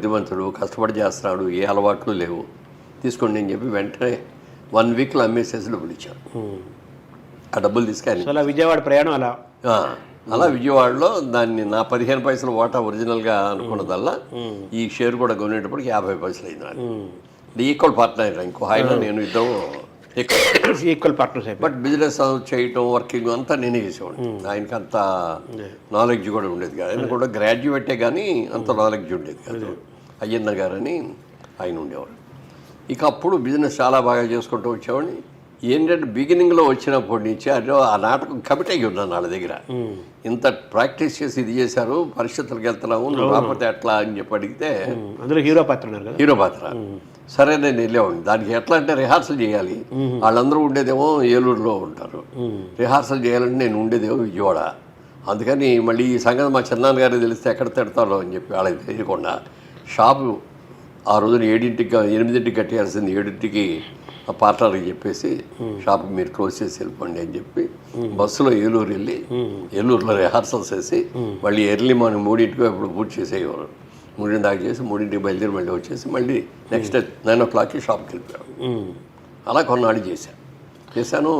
బుద్ధిమంతుడు కష్టపడి చేస్తున్నాడు ఏ అలవాట్లు లేవు. తీసుకోండి అని చెప్పి వెంటనే వన్ వీక్లో అమ్మేసేసి డబ్బులు ఇచ్చారు ఆ డబ్బులు తీసుకొని సో అలా విజయవాడ ప్రయాణం అలా? అలా విజయవాడలో దాన్ని నా పదిహేను పైసలు వాటా ఒరిజినల్గా అనుకున్నదల్లా ఈ షేర్ కూడా కొనేటప్పటికి యాభై పైసలు అయింది నాకు. ఈక్వల్ పార్ట్నర్ ఇంకో ఆయన నేను ఇద్దరు ఈక్వల్ పార్ట్నర్స్ అయిపోయి. బట్ బిజినెస్ చేయటం వర్కింగ్ అంతా నేనే చేసేవాడిని. ఆయనకి అంత నాలెడ్జ్ కూడా ఉండేది కాదు. ఆయన కూడా గ్రాడ్యుయేటే కానీ అంత నాలెడ్జ్ ఉండేది కాదు. అయ్యన్న గారని ఆయన ఉండేవాడు. ఇక అప్పుడు బిజినెస్ చాలా బాగా చేసుకుంటూ వచ్చేవాడిని. ఏంటంటే బిగినింగ్లో వచ్చినప్పటి నుంచి అదో ఆ నాటకం కమిట్ అయ్యి ఉన్నాను వాళ్ళ దగ్గర. ఇంత ప్రాక్టీస్ చేసి ఇది చేశారు పరిస్థితులకు వెళ్తున్నాము రాకపోతే ఎట్లా అని చెప్పి అడిగితే అందులో హీరో పాత్ర హీరో పాత్ర. సరే నేను వెళ్ళేవాడిని. దానికి ఎట్లా అంటే రిహార్సల్ చేయాలి. వాళ్ళందరూ ఉండేదేమో ఏలూరులో ఉంటారు. రిహార్సల్ చేయాలంటే నేను ఉండేదేమో విజయవాడ. అందుకని మళ్ళీ ఈ సంగతి మా చిన్నాన్న గారికి తెలిస్తే ఎక్కడ తిడతారో అని చెప్పి వాళ్ళకి తెలియకుండా షాపు ఆ రోజున ఏడింటికి ఎనిమిదింటికి కట్టేయాల్సింది ఏడింటికి ఆ పార్ట్నర్కి చెప్పేసి షాప్ మీరు క్లోజ్ చేసి వెళ్ళిపోండి అని చెప్పి బస్సులో ఏలూరు వెళ్ళి ఏలూరులో రిహార్సల్స్ వేసి మళ్ళీ ఎర్లీ మార్నింగ్ మూడింటికి అప్పుడు పూర్తి చేసేవారు. మూడింటి దాకా చేసి మూడింటికి బయలుదేరి మళ్ళీ వచ్చేసి మళ్ళీ నెక్స్ట్ డే నైన్ ఓ క్లాక్కి షాప్కి వెళ్ళిపోయాం. అలా కొన్నాళ్ళు చేశాను చేశాను.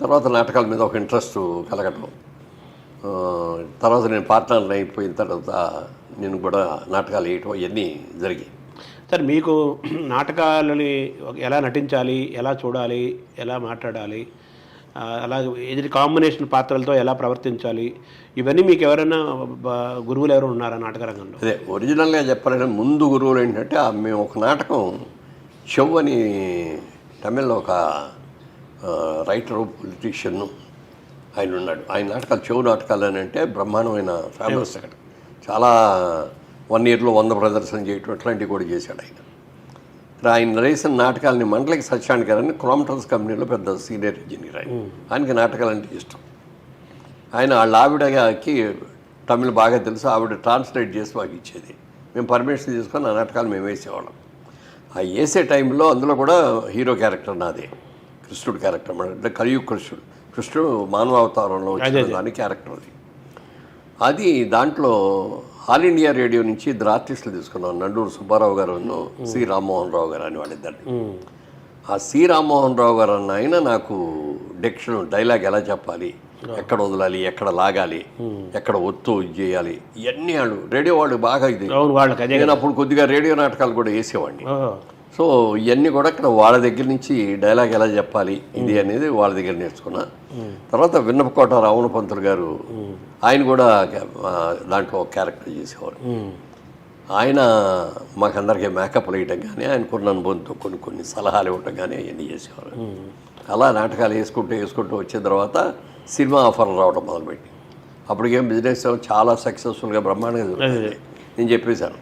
తర్వాత నాటకాల మీద ఒక ఇంట్రెస్ట్ కలగటం. తర్వాత నేను పార్ట్నర్ అయిపోయిన తర్వాత నేను కూడా నాటకాలు వేయటం ఇవన్నీ జరిగాయి. సార్ మీకు నాటకాలని ఎలా నటించాలి ఎలా చూడాలి ఎలా మాట్లాడాలి అలాగే ఎదుటి కాంబినేషన్ పాత్రలతో ఎలా ప్రవర్తించాలి ఇవన్నీ మీకు ఎవరైనా గురువులు ఎవరు ఉన్నారా నాటక రంగంలో? అదే ఒరిజినల్గా చెప్పాలంటే ముందు గురువులు ఏంటంటే మేము ఒక నాటకం చెవ్ అని తమిళ్ళో ఒక రైటరు పొలిటీషియన్ ఆయన ఉన్నాడు. ఆయన నాటకాలు చెవు నాటకాలు అని అంటే బ్రహ్మాండమైన ఫేమస్ అక్కడ చాలా వన్ ఇయర్లో వంద ప్రదర్శన చేయటం అట్లాంటివి కూడా చేశాడు ఆయన. ఆయన రాసిన నాటకాలని మండలికి సత్యాన్ని గారని క్రాంప్టన్స్ కంపెనీలో పెద్ద సీనియర్ ఇంజనీర్ ఆయన. ఆయనకి నాటకాలు అంటే ఇష్టం. ఆయన వాళ్ళ ఆవిడకి తమిళ్ బాగా తెలుసు ఆవిడ ట్రాన్స్లేట్ చేసి మాకు ఇచ్చేది. మేము పర్మిషన్ తీసుకొని ఆ నాటకాలు మేము వేసేవాళ్ళం. ఆ వేసే టైంలో అందులో కూడా హీరో క్యారెక్టర్ నాదే కృష్ణుడు క్యారెక్టర్. అంటే కలియుగ్ కృష్ణుడు. కృష్ణుడు మానవావతారంలో వచ్చిన దాని క్యారెక్టర్ అది. అది దాంట్లో ఆల్ ఇండియా రేడియో నుంచి ఇద్దరు ఆర్టిస్టులు తీసుకున్నాం. నండూరు సుబ్బారావు గారు సి రామ్మోహన్ రావు గారు అని వాళ్ళిద్దరిని. ఆ సి రామ్మోహన్ రావు గారు అన్న ఆయన నాకు డెక్షన్ డైలాగ్ ఎలా చెప్పాలి ఎక్కడ వదలాలి ఎక్కడ లాగాలి ఎక్కడ ఒత్తు చేయాలి ఇవన్నీ వాళ్ళు రేడియో వాళ్ళు బాగా ఇది. నేను అప్పుడు కొద్దిగా రేడియో నాటకాలు కూడా వేసేవాడిని. సో ఇవన్నీ కూడా ఇక్కడ వాళ్ళ దగ్గర నుంచి డైలాగ్ ఎలా చెప్పాలి ఇది అనేది వాళ్ళ దగ్గర నేర్చుకున్నా. తర్వాత విన్నపకోట రావణ పంతులు గారు ఆయన కూడా దాంట్లో ఒక క్యారెక్టర్ చేసేవారు. ఆయన మాకందరికీ మేకప్ వేయటం కానీ ఆయనకున్న అనుభవంతో కొన్ని కొన్ని సలహాలు ఇవ్వటం కానీ అవన్నీ చేసేవారు. అలా నాటకాలు వేసుకుంటూ వేసుకుంటూ వచ్చిన తర్వాత సినిమా ఆఫర్లు రావడం మొదలుపెట్టి అప్పటికేం బిజినెస్ చాలా సక్సెస్ఫుల్గా బ్రహ్మాండంగా నేను చెప్పేశాను.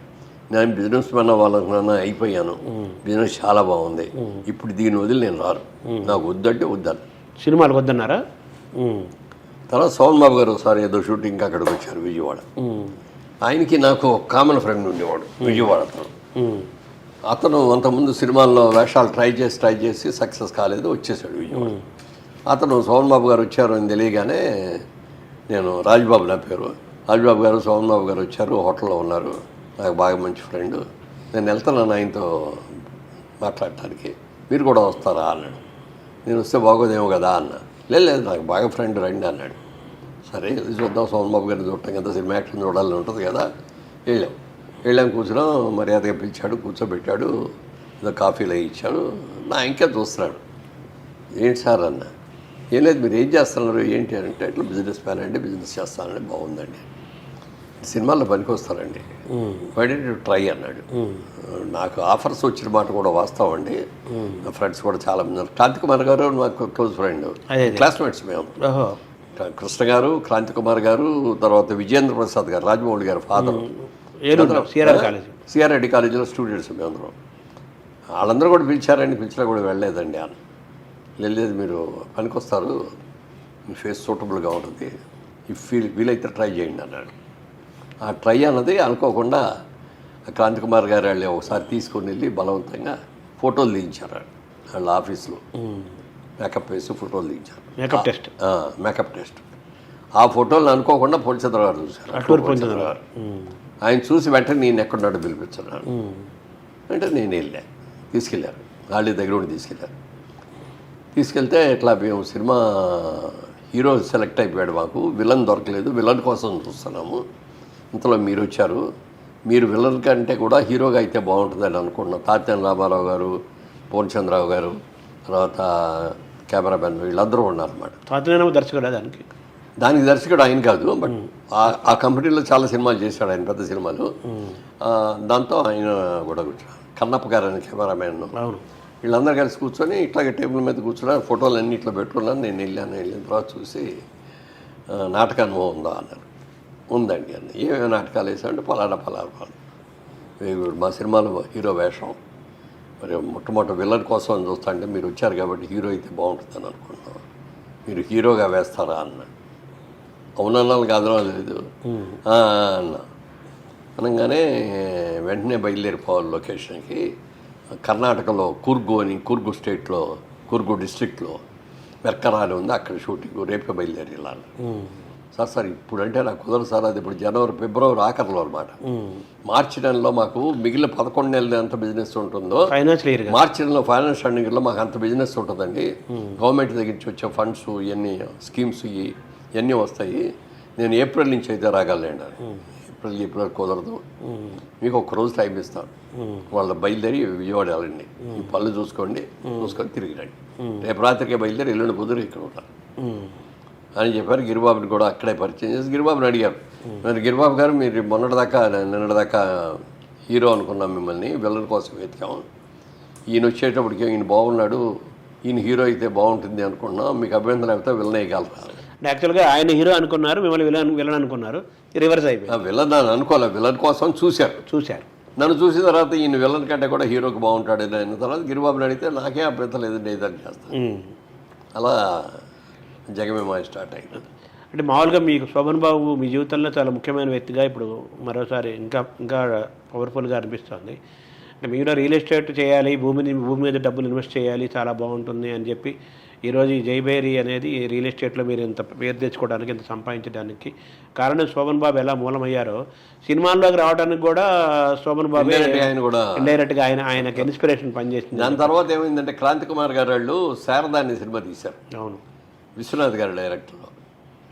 నేను బిజినెస్ మ్యాన్ అవ్వాలనుకున్నా అయిపోయాను. బిజినెస్ చాలా బాగుంది. ఇప్పుడు దీని వదిలి నేను రాను. నాకు వద్దంటే వద్దాను. సినిమాలు వద్దన్నారా. తర్వాత సోమన్ బాబు గారు ఒకసారి ఏదో షూటింగ్కి అక్కడికి వచ్చారు విజయవాడ. ఆయనకి నాకు ఒక కామన్ ఫ్రెండ్ ఉండేవాడు విజయవాడ అతను. అతను అంతకుముందు సినిమాల్లో వేషాలు ట్రై చేసి ట్రై చేసి సక్సెస్ కాలేదు వచ్చేసాడు విజయవాడ. అతను సోమన్ బాబు గారు వచ్చారు అని తెలియగానే నేను రాజ్బాబు నా పేరు. రాజ్బాబు గారు సోమన్ బాబు గారు వచ్చారు హోటల్లో ఉన్నారు. నాకు బాగా మంచి ఫ్రెండ్ నేను వెళ్తున్నాను ఆయనతో మాట్లాడటానికి. మీరు కూడా వస్తారా అన్నాడు. నేను వస్తే బాగోదేమో కదా అన్న. లేదు లేదు నాకు బాగా ఫ్రెండ్ రండి అన్నాడు. సరే చూద్దాం. సోమబాబు గారిని చూడటం కదా సినిమా యాక్షన్ చూడాలని ఉంటుంది కదా. వెళ్ళాం. వెళ్ళాం కూర్చున్నాం. మర్యాదగా పిలిచాడు కూర్చోబెట్టాడు. ఏదో కాఫీలు ఇచ్చాడు నా ఇంకా చూస్తున్నాడు. ఏంటి సార్ అన్న? ఏం లేదు మీరు ఏం చేస్తున్నారు? ఏంటి అని అంటే ఇట్లా బిజినెస్ మ్యాన్ అండి బిజినెస్ చేస్తానండి బాగుందండి. సినిమాల్లో పనికి వస్తారండి వై ట్రై అన్నాడు. నాకు ఆఫర్స్ వచ్చిన మాట కూడా వాస్తవం అండి. నా ఫ్రెండ్స్ కూడా చాలా మంది క్రాంతి కుమార్ గారు నాకు క్లోజ్ ఫ్రెండ్. క్లాస్మేట్స్ మేము. కృష్ణ గారు క్రాంతి కుమార్ గారు తర్వాత విజయేంద్ర ప్రసాద్ గారు రాజమౌళి గారు ఫాదర్ రెడ్డి కాలేజీలో స్టూడెంట్స్ మేమందరం వాళ్ళందరూ కూడా పిలిచారండి. పిలిచినా కూడా వెళ్ళలేదండి అని. లేదు మీరు పనికొస్తారు. మీ ఫేస్ సూటబుల్గా ఉంటుంది. ఈ ఫీల్ వీలైతే ట్రై చేయండి అన్నాడు. ఆ ట్రై అన్నది అనుకోకుండా క్రాంతి కుమార్ గారు వాళ్ళు ఒకసారి తీసుకొని వెళ్ళి బలవంతంగా ఫోటోలు తీయించారు వాళ్ళ ఆఫీస్లో. మేకప్ వేసి ఫోటోలు తీయించారు మేకప్ టెస్ట్ మేకప్ టెస్ట్ ఆ ఫోటోలు అనుకోకుండా పోలీసులు గారు చూశారు. ఆయన చూసి వెంటనే నేను ఎక్కడున్నాడో పిలిపించున్నాను అంటే నేను వెళ్ళా. తీసుకెళ్ళారు. వాళ్ళ దగ్గర ఉండి తీసుకెళ్ళారు. తీసుకెళ్తే ఇట్లా మేము సినిమా హీరో సెలెక్ట్ అయిపోయాడు మాకు. విలన్ దొరకలేదు. విలన్ కోసం చూస్తున్నాము. ఇంతలో మీరు వచ్చారు. మీరు విలన్ కంటే కూడా హీరోగా అయితే బాగుంటుందని అనుకున్నాం తాత్యాన రామారావు గారు పూర్ణచంద్రరావు గారు తర్వాత కెమెరామెన్ వీళ్ళందరూ ఉన్నారన్నమాట. స్వాతంత్రం దర్శకుడు దానికి? దానికి దర్శకుడు ఆయన కాదు బట్ ఆ- కంపెనీలో చాలా సినిమాలు చేశాడు ఆయన పెద్ద సినిమాలు. దాంతో ఆయన కూడా కూర్చున్నాడు కన్నప్ప గారు అని కెమెరామెన్. వీళ్ళందరూ కలిసి కూర్చొని ఇట్లాగే టేబుల్ మీద కూర్చున్నారు. ఫోటోలు అన్నీ ఇట్లా పెట్టుకున్నాను. నేను వెళ్ళాను వెళ్ళిన తర్వాత చూసి ఆ, నాటక అనుభవం ఉందా అన్నారు. ఉందండి అన్న ఏమేమి నాటకాలు వేసామంటే పలానా పలానా పలానా వేగుడు మా సినిమాలో హీరో వేషం. మరి మొట్టమొదటి విలన్ కోసం చూస్తా అంటే మీరు వచ్చారు కాబట్టి హీరో అయితే బాగుంటుందని అనుకుంటున్నాం. మీరు హీరోగా వేస్తారా అన్న. అవునన్నాను కాదు లేదు అన్నా. అనగానే వెంటనే బయలుదేరిపోవాలి లొకేషన్కి. కర్ణాటకలో కూర్గు అని కూర్గు స్టేట్లో కూర్గు డిస్ట్రిక్ట్లో వెర్కరా అని ఉంది. అక్కడ షూటింగ్ రేపే బయలుదేరి వెళ్ళాలి. సార్ సార్ ఇప్పుడంటే నాకు కుదరదు సార్ అది ఇప్పుడు జనవరి ఫిబ్రవరి ఆఖరిలో అనమాట మార్చి నెలలో మాకు మిగిలిన పదకొండు నెలలు ఎంత బిజినెస్ ఉంటుందో మార్చి నెలలో ఫైనాన్స్ ఫండింగ్లో మాకు అంత బిజినెస్ ఉంటుందండి. గవర్నమెంట్ దగ్గర నుంచి వచ్చే ఫండ్స్ ఇవన్నీ స్కీమ్స్ ఇవి ఇవన్నీ వస్తాయి. నేను ఏప్రిల్ నుంచి అయితే రాగలండి ఏప్రిల్ ఏప్రిల్ కుదరదు. మీకు ఒక రోజు టైం ఇస్తాను. వాళ్ళ బయలుదేరి విజయవాడ వెళ్ళండి పళ్ళు చూసుకోండి చూసుకొని తిరిగి రండి. రేపు రాత్రికే బయలుదేరి ఎల్లుండి కుదిరి ఇక్కడ ఉంటారు అని చెప్పారు. గిరిబాబుని కూడా అక్కడే పరిచయం చేసి గిరిబాబుని అడిగారు. మరి గిరిబాబు గారు మీరు మొన్నటిదాకా నిన్నటిదాకా హీరో అనుకున్నాం మిమ్మల్ని విలన్ కోసం వెతికాము ఈయన వచ్చేటప్పటికి ఈయన బాగున్నాడు ఈయన హీరో అయితే బాగుంటుంది అనుకున్నాం మీకు అభ్యంతరం అయితే విలన్ వేయగలరా? యాక్చువల్గా ఆయన హీరో అనుకున్నారు మిమ్మల్ని విలన్ విలన్ అనుకున్నారు రివర్స్ అయిపోయింది. ఆ విలన్ అని అనుకోలే విలన్ కోసం చూశారు. చూశారు. నన్ను చూసిన తర్వాత ఈయన విలన్ కంటే కూడా హీరోకి బాగుంటాడు అయిన తర్వాత గిరిబాబుని అడిగితే నాకే అభ్యంతరం లేదండి ఏదని చేస్తాను. అలా జగమేమాయ స్టార్ట్ అయింది. అంటే మామూలుగా మీకు శోభన్ బాబు మీ జీవితంలో చాలా ముఖ్యమైన వ్యక్తిగా ఇప్పుడు మరోసారి ఇంకా ఇంకా పవర్ఫుల్గా అనిపిస్తుంది. అంటే మీరు రియల్ ఎస్టేట్ చేయాలి భూమిని భూమి మీద డబ్బులు ఇన్వెస్ట్ చేయాలి చాలా బాగుంటుంది అని చెప్పి ఈరోజు ఈ జైబేరి అనేది రియల్ ఎస్టేట్లో మీరు ఇంత పేరు తెచ్చుకోవడానికి ఇంత సంపాదించడానికి కారణం శోభన్ బాబు ఎలా మూలమయ్యారో సినిమాల్లోకి రావడానికి కూడా శోభన్ బాబు ఆయన కూడా ఇండైరెక్ట్గా ఆయన ఆయనకి ఇన్స్పిరేషన్ పనిచేసింది. దాని తర్వాత ఏమైందంటే క్రాంతి కుమార్ గారు వాళ్ళు శారదా అనే సినిమా తీశారు. అవును. విశ్వనాథ్ గారు డైరెక్టర్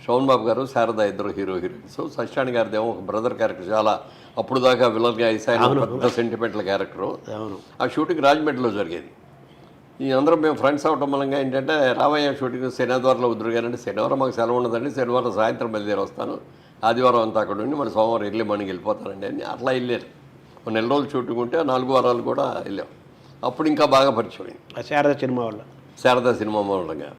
శోభన్ బాబు గారు శారద ఇద్దరు హీరో హీరోయిన్స్. సత్యాని గారిదేమో ఒక బ్రదర్ క్యారెక్టర్. చాలా అప్పుడు దాకా విలన్గా ఐసాయన పెద్ద సెంటిమెంటల్ క్యారెక్టరు. ఆ షూటింగ్ రాజమండ్రిలో జరిగేది. ఈ అందరం మేము ఫ్రెండ్స్ అవటం మూలంగా ఏంటంటే రామయ్య షూటింగ్ శనివారంలో కానీ శనివారం మాకు సెలవు ఉండదండి. శనివారం సాయంత్రం బయలుదేరి వస్తాను. ఆదివారం అంతా అక్కడ ఉండి మరి సోమవారం ఎర్లీ మార్నింగ్ వెళ్ళిపోతానండి అని అట్లా వెళ్ళారు. ఒక నెల రోజులు షూటింగ్ ఉంటే నాలుగు వారాలు కూడా వెళ్ళాం. అప్పుడు ఇంకా బాగా పరిచయం శారద సినిమా వల్ల శారదా సినిమా మూలంగా.